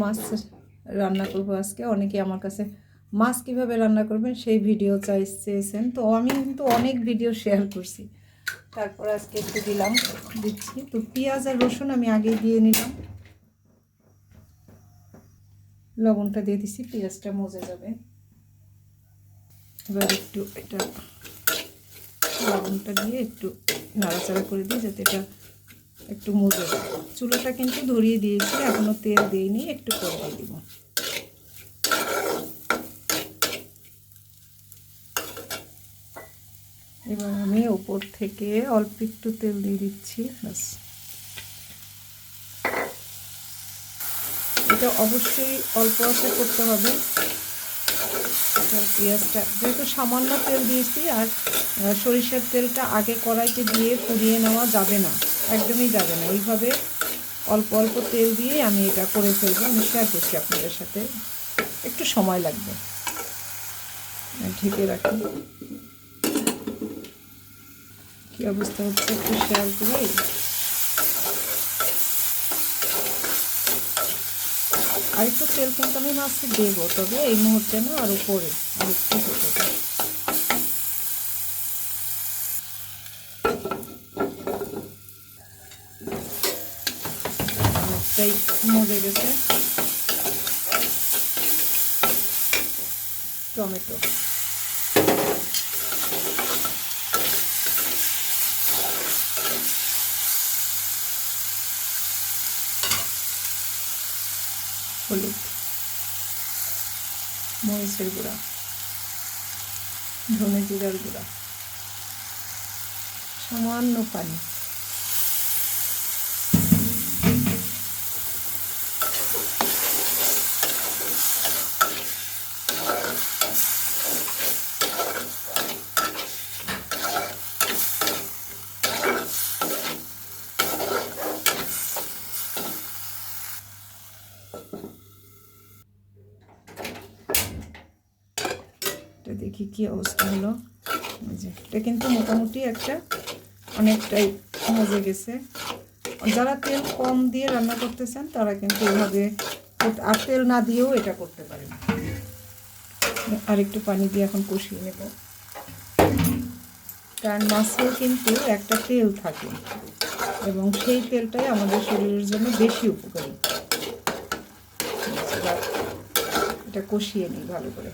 মাছ রান্না করব আজকে। অনেকে আমার কাছে মাছ কীভাবে রান্না করবেন সেই ভিডিও চাই চেয়েছেন তো আমি কিন্তু অনেক ভিডিও শেয়ার করছি। তারপর আজকে একটু দিলাম, দিচ্ছি। তো পেঁয়াজ আর রসুন আমি আগে দিয়ে নিলাম। লবণটা দিয়ে দিছি, পেঁয়াজটা মজে যাবে। এবার একটু এটা লবণটা দিয়ে একটু নাড়াচাড়া করে দিই যাতে এটা একটু মজে। চুলাটা কিন্তু ধরিয়ে দিয়েছি এখনও তেল দিইনি, একটু করে দিব। এবার আমি ওপর থেকে অল্প একটু তেল দিয়ে দিচ্ছি, ব্যাস। এটা অবশ্যই অল্প আছে করতে হবে। পেঁয়াজটা, যেহেতু সামান্য তেল দিয়েছি, আর সরিষার তেলটা আগে কড়াইতে দিয়ে পুড়িয়ে নেওয়া যাবে না। একদমই যাবে না। এইভাবে অল্প অল্প তেল দিয়ে আমি এটা করে ফেলব। আমি শেয়ার করছি আপনাদের সাথে। একটু সময় লাগবে। ঢেকে রাখি। কী অবস্থা হচ্ছে? একটু শেয়ার করি। আর একটু তেল কিন্তু আমি মাছে দেবো, তবে এই মুহূর্তে না আর উপরে, আর একটু অনেকটাই মজে গেছে টমেটো হলুদ মরিচের গুঁড়া ধনে জিরার গুঁড়া সামান্য পানি এটা দেখি কি অবস্থা হলো। যে, এটা কিন্তু মোটামুটি একটা অনেকটাই মজে গেছে। যারা তেল কম দিয়ে রান্না করতেছেন তারা কিন্তু এভাবে আর তেল না দিয়েও এটা করতে পারেন। আর একটু পানি দিয়ে এখন কষিয়ে নেব। কারণ মাছেও কিন্তু একটা তেল থাকে এবং সেই তেলটাই আমাদের শরীরের জন্য বেশি উপকারী। এটা কষিয়ে নিই ভালো করে।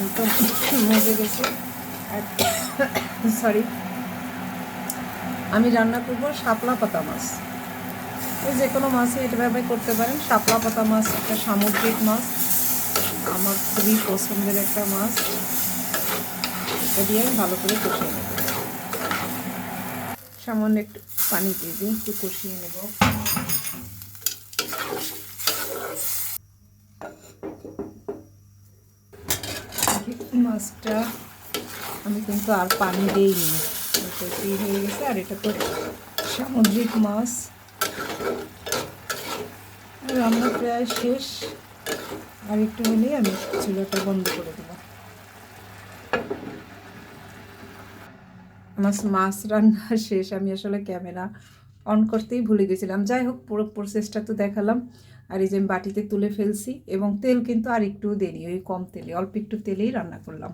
একদম মজে গেছে। সরি আমি রান্না করব শাপলা পাতা মাছ। ওই যে কোনো মাছই এটা ব্যবহার করতে পারেন। শাপলা পাতা মাছ একটা সামুদ্রিক মাছ। আমার খুবই পছন্দের একটা মাছ। এটা দিয়ে আমি ভালো করে কষিয়ে নেব। সামান্য একটু পানি দিয়ে দিই, একটু কষিয়ে নেব। মাছটা আমি কিন্তু আর পানি দিইনি। এটা হয়ে গেছে আর এটা তো সামুদ্রিক মাছ। রান্না প্রায় শেষ। আর একটু হলেই আমি চুলাটা বন্ধ করে দেবো। মাছ মাছ রান্না শেষ। আমি আসলে ক্যামেরা অন করতেই ভুলে গেছিলাম। যাই হোক, পুরো প্রসেসটা তো দেখালাম। আর এই যে আমি বাটিতে তুলে ফেলছি এবং তেল কিন্তু আর একটু দেরি, ওই কম তেলে, অল্প একটু তেলেই রান্না করলাম।